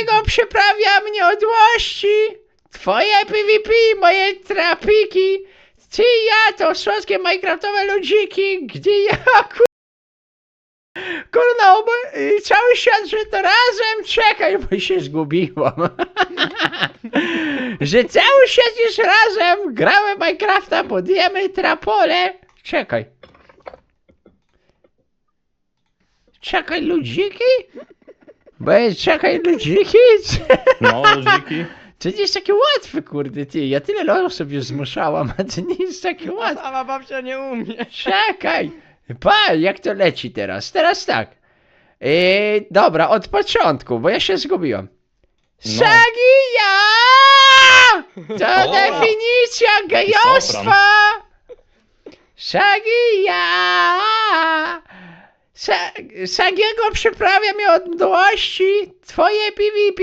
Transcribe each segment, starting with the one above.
jakiego przyprawia mnie odłości. Twoje PvP, moje trapiki. Ty ja to słodkie minecraftowe ludziki, gdzie ja kur... Kurna, obo- y, cały świat, że to razem, czekaj, bo się zgubiłam. że cały świat jest razem, gramy Minecrafta, budujemy trapole. Czekaj. Czekaj, ludziki? Bo jest czekaj, ludziki? No, ludziki. To nie jest takie łatwe, kurde, ty. Ja tyle lat sobie zmuszałam, a to nie jest takie łatwe. sama babcia nie umie. Czekaj! Pa, jak to leci teraz? Teraz tak. Yy, dobra, od początku, bo ja się zgubiłem. No. Sagija! To O! definicja gejostwa! Sagija! Sa Sagiego przyprawia mnie od mdłości, twoje PvP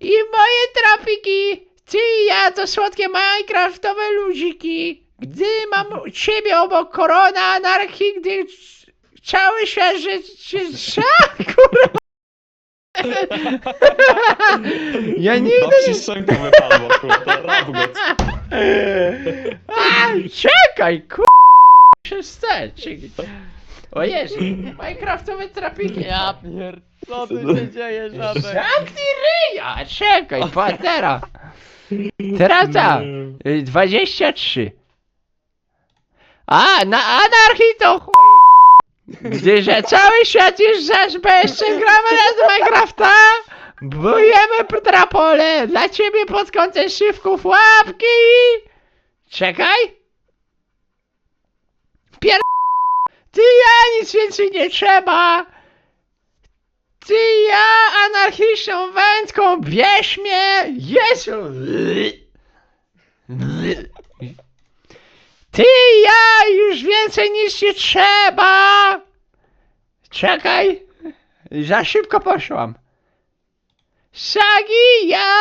i moje trapiki. Ty i ja to słodkie minecraftowe ludziki. Gdy mam ciebie obok korona anarchii, gdy cały świat, że się kurwa. Ja nigdy ci szczęka wypadła, kurde, rabgot. A, czekaj, kur... Przestań, czekaj. O Jezu, minecraftowe trapiki. Ja pier... Co tu się dzieje, żabek? Zamknij ryja! Czekaj, patera. Teraz tak, y, 23. A, na anarchii to chuj. Gdy że cały świat już zaś jeszcze gramy na Minecrafta, bujemy trapole dla ciebie pod kątem szywków łapki. Czekaj. Pier... Ty ja nic więcej nie trzeba. Ty ja anarchiczną wędką bierz mnie! Jezu! Ty ja już więcej nic nie trzeba! Czekaj! Za szybko poszłam. Sagi ja!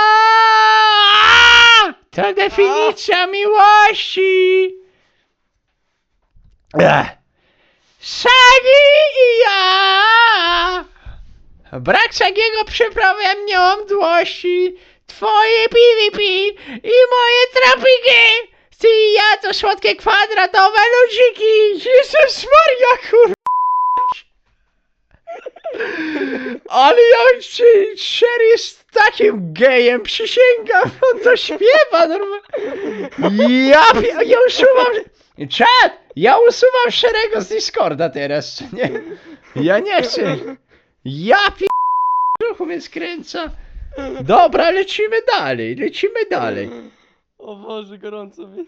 To definicja miłości! Ech. Sagi i ja! Brak Sagiego przyprawia mnie o mdłości. Twoje PvP i moje trapiki. Ty i ja to słodkie kwadratowe ludziki. Jezus Maria, kur... Ale ja Sher jest takim gejem, przysięgam, on to śpiewa normalnie. Ja, ja usuwam... Czad, ja usuwam Sherego z Discorda teraz, nie? Ja nie chcę. Ja pi... brzuchu mnie skręca. Dobra, lecimy dalej, lecimy dalej. O Boże, gorąco mi.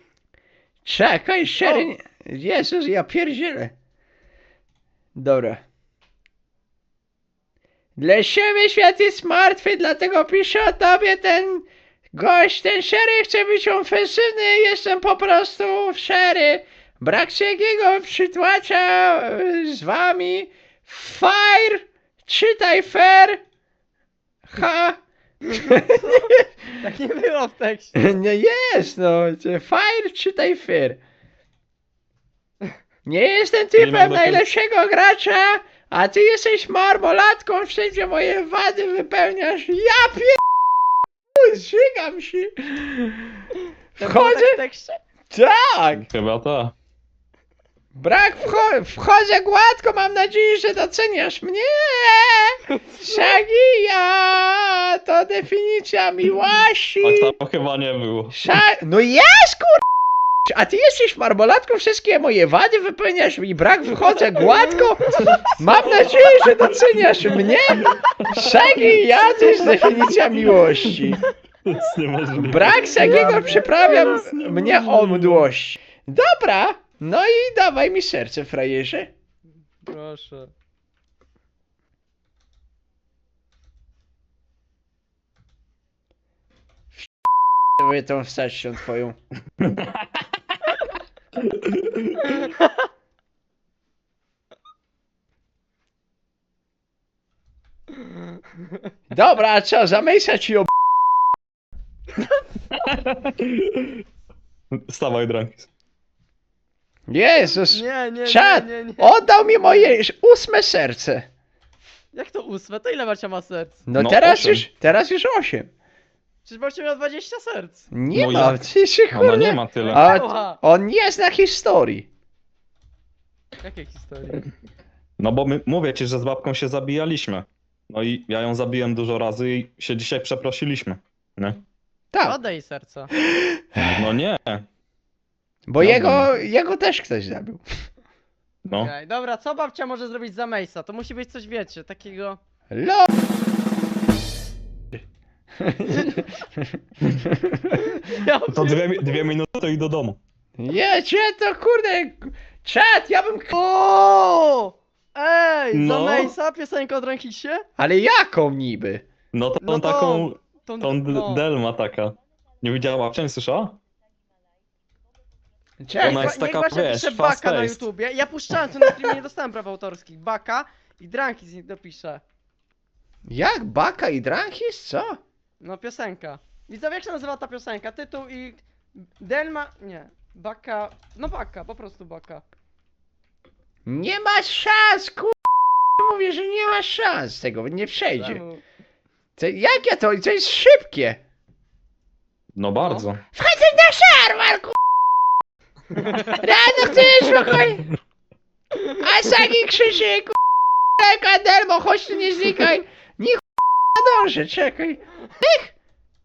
Czekaj, nie- Jezus, ja pierdzielę. Dobra. Dla siebie świat jest martwy, dlatego piszę o tobie ten gość, ten Sherry chce być ofensywny, jestem po prostu Sherry. Brak Segiego przytłacza e, z wami. Fire, czytaj fair. Ha. Tak nie było w tekście. Nie jest, no. Fire, czytaj fair. Nie jestem typem najlepszego gracza, a ty jesteś marmolatką, wszędzie moje wady wypełniasz. Ja pier... Zżygam się. Tak Wchodzę... tak tekście? Tak! Chyba to. Brak, wcho... wchodzę gładko, mam nadzieję, że doceniasz mnie. Shagija, to definicja miłości. Tak tam chyba nie było. Sza... No jest kur... A ty jesteś marmolatką, wszystkie moje wady wypełniasz mi brak, wychodzę gładko. Mam nadzieję, że doceniasz mnie. Shaggy, ja to jest definicja miłości. Jest niemożliwe. Brak Sagiego przyprawia mnie o mdłość. Dobra, no i dawaj mi serce, frajerze. Proszę. Daję tą wsteczną twoją. Dobra, a co, zamyślę ci ob... Stawaj, Drankis. Jezus, Nie, nie, czad, nie, nie, nie. oddał mi moje ósme serce. Jak to ósme? To ile Barcia ma serc? No, No, teraz osiem. już, teraz już 8. Przecież Barcia miał 20 serc. Nie No ma, jak? ty się Ona kurde. nie ma tyle. A Oha. on jest na historii. Jakie historie? No bo my, mówię ci, że z babką się zabijaliśmy. No i ja ją zabiłem dużo razy i się dzisiaj przeprosiliśmy. Nie? Tak, Oddaj serca. No nie. bo jego, jego też ktoś zabił. No. Okej, Dobra, co babcia może zrobić za Mejsa? To musi być coś, wiecie, takiego... Lo... Ja To dwie, dwie minuty i do domu. Jecie to kurde, czat, ja bym... O! Ej, za No. Mejsa piosenkę od Rankisie? Ale jaką niby? No to No tą to- taką, Tą, no. Delma taka. Nie widziała nie słyszała? Czekaj, Ona jest taka, wiesz, pisze fast Baka na paced. YouTubie. Ja puszczałem to na streamie, nie dostałem praw autorskich. Baka i Dranki z nich dopiszę. jak Baka i Dranhis, co? No piosenka. Widzowie, jak się nazywa ta piosenka? Tytuł i... Delma... Nie. Baka... No Baka, po prostu Baka. Nie ma szans, kur... Mówię, że nie ma szans tego, nie przejdzie. Czemu? To, jakie to? To jest szybkie. No bardzo. Wchodzę na szarwar, kur... Rano ty spokojnie. A Sagi krzyczy, kur... Kadermo, chodź tu, nie znikaj. Nie ch... dążę, czekaj. Ech.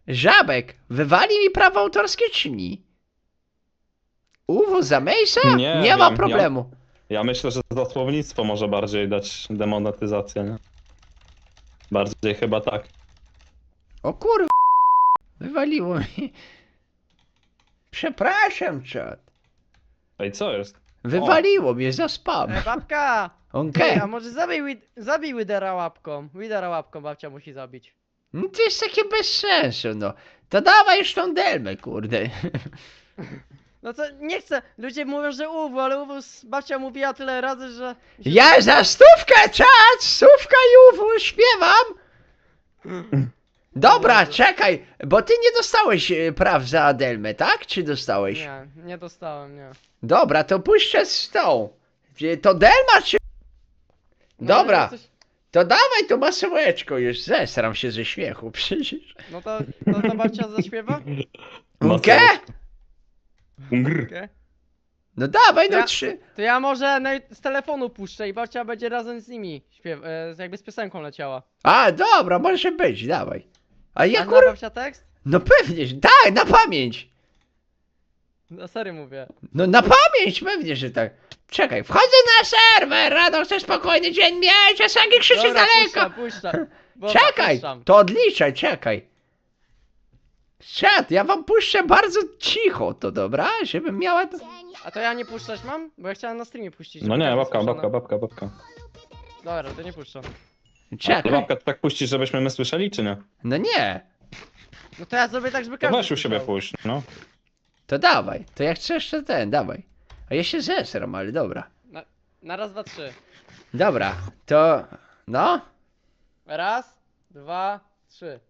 Żabek, wywali mi prawo autorskie czy nie? Uwu za Mejsa? Nie ma wiem, problemu. Ja myślę, że za słownictwo może bardziej dać demonetyzację, nie? Bardziej chyba tak. O kur... Wywaliło mi. Przepraszam, czat. Ej, co jest? Wywaliło mnie za spam. E, babka! Okej. Ej, a może zabij, Wid- zabij Widera łapką. Widera łapką babcia musi zabić. No to jest takie bez sensu, no. To dawaj już tą delmę, kurde. No to nie chcę. Ludzie mówią, że UW, ale UW s- babcia mówiła tyle razy, że... Ja za stówkę, czat! Stówka Juwu, śpiewam! Dobra, czekaj, bo ty nie dostałeś e, praw za Adelmę, tak? Czy dostałeś? Nie, nie dostałem, nie. Dobra, to puszczę z tą. E, To Delma czy... No, Dobra, ale coś- to dawaj to masełeczko już, zesram się ze śmiechu przecież. No to, to, to babcia zaśpiewa? Ngr. Okej. No dawaj, no Ja- trzy. To ja może na, z telefonu puszczę i babcia będzie razem z nimi śpiew, e, jakby z piosenką leciała. A, dobra, może być, dawaj. A ja kur... babcia tekst? No pewnie, że- tak, na pamięć. No serio mówię. No na pamięć, pewnie, że tak. Czekaj, wchodzę na serwer, rano chcę spokojny dzień mieć, a Sagi krzyczy z Dobra, daleka. puszczam, puszczam. Dobra, Czekaj, puszczam. to odliczaj, czekaj. Czad, ja wam puszczę bardzo cicho, to dobra? Żebym miała... To... A to ja nie puszczać mam? Bo ja chciałem na streamie puścić. No żeby nie, każdy babka, babka, babka, babka. Dobra, to nie puszczam. Ale Czekaj, to tak puści, żebyśmy my słyszeli, czy nie? no nie. No to ja zrobię tak, żeby To każdy weź u siebie słyszał. puść, no. To dawaj, to jak chcesz, to ten, dawaj. A ja się zesram, ale dobra. Na raz, dwa, trzy. Dobra, to... No? Raz, dwa, trzy.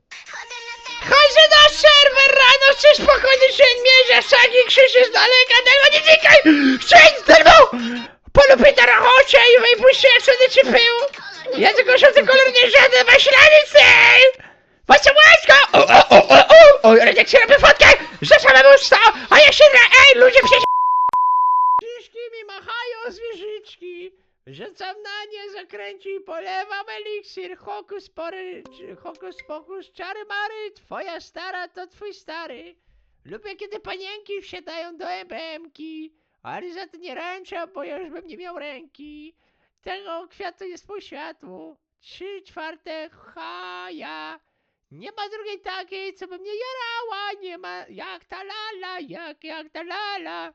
Chodzę na serwer rano, chcę spokojny dzień mierza, Sagi krzyczy z daleka, tego nie tykaj! Przejdź ze mną! Polu chodźcie i wypuśćcie jak wtedy czy pył! Ja tylko żółty kolor nie żaden maślanicy! Wasza łaska! O, o, o, o, o! O, jak się robi fotkę! Że samemu stał, a ja się. Ej, ludzie przecież... Zwierzyczki mi machają zwierzyczki! Rzucam na nie zakręci, polewam eliksir, hokus pory, hokus pokus, czary mary, twoja stara to twój stary. Lubię kiedy panienki wsiadają do EBM-ki, ale za to nie ręczę, bo ja już bym nie miał ręki. Tego kwiatu jest pół światło, trzy czwarte haja. Nie ma drugiej takiej, co by mnie jarała, nie ma jak ta lala, jak, jak ta lala.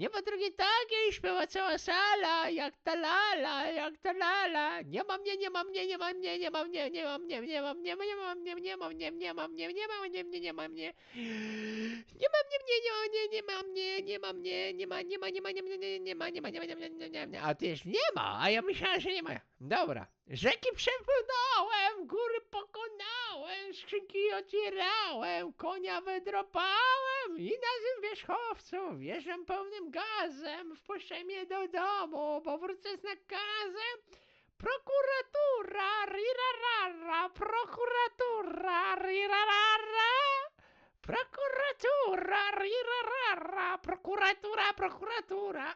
Nie ma drugiej takiej, śpiewa cała sala, jak ta lala, jak ta lala. Nie ma mnie, nie ma mnie, nie ma mnie, nie ma mnie, nie ma mnie, nie ma mnie, nie ma mnie, nie ma mnie, nie ma mnie, nie ma mnie, nie ma mnie. Nie ma mnie, nie, nie ma mnie, nie ma mnie, nie ma mnie, nie ma, nie ma, nie ma, nie ma, nie, nie ma, nie ma, nie ma, nie ma, nie ma, nie ma, a też nie ma, a ja myślałem, że nie ma. Dobra. Rzeki przepłynąłem, góry pokonałem, skrzynki otwierałem, konia wydropałem i na tym wierzchowcu wjeżdżam pełnym gazem, wpuszczaj mnie do domu, bo wrócę z nakazem. Prokuratura, rirarara, prokuratura, rirarara. Prokuratura, rirarara, prokuratura, prokuratura.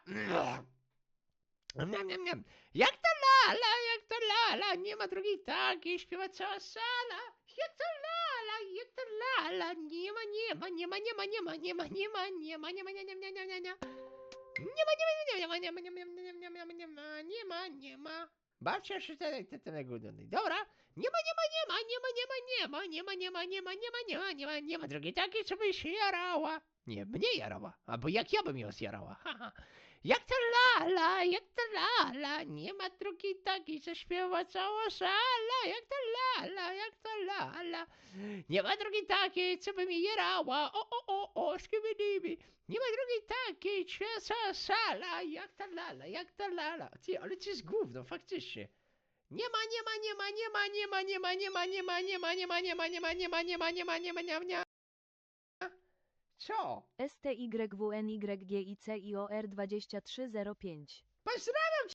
Miam, miam, miam. Jak to lala, jak to lala, nie ma drugiej takiej, śpiewa cała sala. Jak to lala, jak to lala, nie ma, nie ma, nie ma, nie ma, nie ma, nie ma, nie ma, nie ma, nie ma, nie, nie, nie, nie, nie, nie. Nie ma, nie ma, nie ma, nie ma, nie ma, nie ma, nie ma, nie ma, nie ma, nie ma, nie ma. Bawcie się ten, ten, ten gudony. Dobra. Nie ma, nie ma, nie ma, nie ma, nie ma, nie ma, nie ma, nie ma, nie ma, nie ma, nie ma, nie ma, nie ma drugiej takiej, co by się jarała. Nie, mnie jarała. Albo jak ja bym ją zjarała. Haha. Jak to lala, jak to lala, nie ma drugiej takiej, co śpiewa cała sala. Jak to lala, jak to lala. Nie ma drugiej takiej, co by mi jarała. O, o, o, o, skibidibi. Nie ma drugiej takiej, cała sala. Jak to lala, jak to lala. Ty, ale to jest gówno, faktycznie. Nie ma, nie ma, nie ma, nie ma, nie ma, nie ma, nie ma, nie ma, nie ma, nie ma, nie ma, nie ma, nie ma, nie ma, nie ma, nie ma, nie ma, nie ma. Co? STYWNYGICIOR 2305. Pozdrawiam